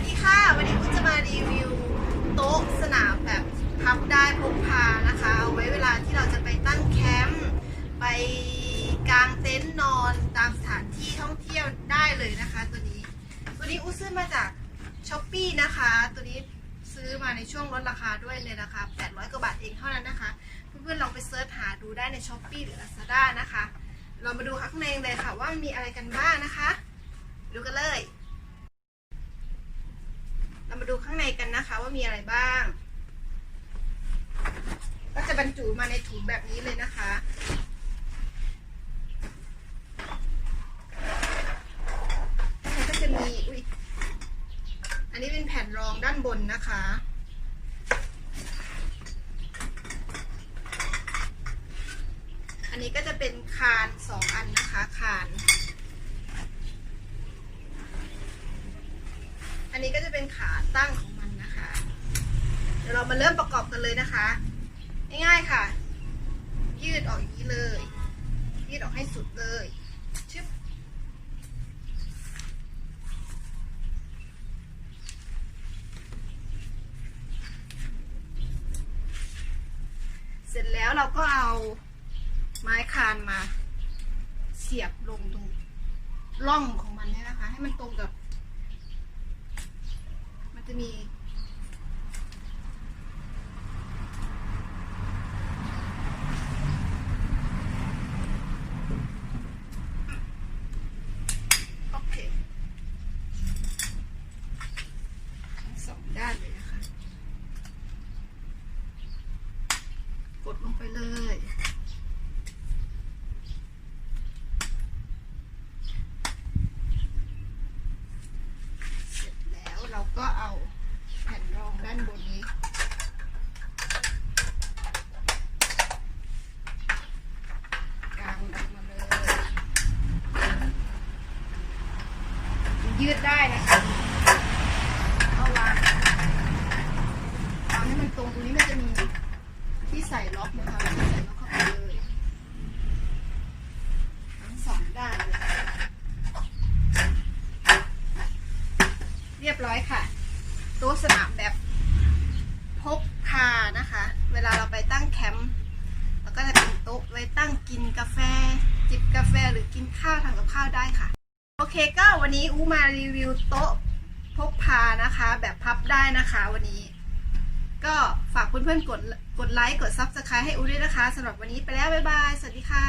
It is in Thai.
วัสดีค่ะ วันนี้คุณจะมารีวิวโต๊ะสนามแบบพับได้พกพานะคะ เอาไว้เวลาที่เราจะไปตั้งแคมป์ไปกางเต็นท์นอนตามสถานที่ท่องเที่ยวได้เลยนะคะ ตัวนี้ ตัวนี้อู้ซื้อมาจากช้อปปีนะคะ ตัวนี้ซื้อมาในช่วงลดราคาด้วยเลยนะคะ800กว่าบาทเองเท่านั้นนะคะ เพื่อนๆลองไปเซิร์ชหาดูได้ในช้อปปีหรือ Lazada นะคะ เรามาดูข้างในเลยค่ะว่ามันมีอะไรกันบ้างนะคะ ดูกันเลย เรามาดูข้างในกันนะคะว่ามีอะไรบ้าง ก็จะบรรจุมาในถุงแบบนี้เลยนะคะข้างในก็จะมีอุ๊ยอันนี้เป็นแผ่นรองด้านบนนะคะอันนี้ก็จะเป็นคานสองอันนะคะคาน อั นี้ก็จะเป็นขาตั้งของมันนะคะ เดี๋ยวเรามาเริ่มประกอบกันเลยนะคะ ง่ายๆค่ะ ยืดออกอย่างนี้เลย ยืดออกให้สุดเลยชึบเสร็จแล้วเราก็เอาไม้คานมา เสียบลงตรงร่องของมันเนี่ยนะคะ ให้มันตรงกับ จะมีโอเคสองด้านเลยนะคะ กดลงไปเลย เสร็จแล้วเราก็เอาแผ่นรอง ด้านบนนี้กางออกมาเลย ยืดได้นะคะเอาวางวางให้มันตรงตรงนี้มันจะมีที่ใส่ล็อกนะคะที่ใส่ล็อกเข้าไปเลยทั้งสองด้านเลยเรียบร้อยค่ะ โต๊ะสนามานะคะ เวลาเราไปตั้งแคมป์แล้วก็จะเป็นโต๊ะไว้ตั้งกินกาแฟ จิบกาแฟหรือกินข้าวทำกับข้าวได้ค่ะ โอเคก็วันนี้อูมารีวิวโต๊ะพกพานะคะ แบบพับได้นะคะวันนี้ ก็ฝากเพื่อนๆกดกดไลค์กดซับสไครต์ให้อูด้วยนะคะสำหรับวันนี้ไปแล้ว บ๊ายบาย สวัสดีค่ะ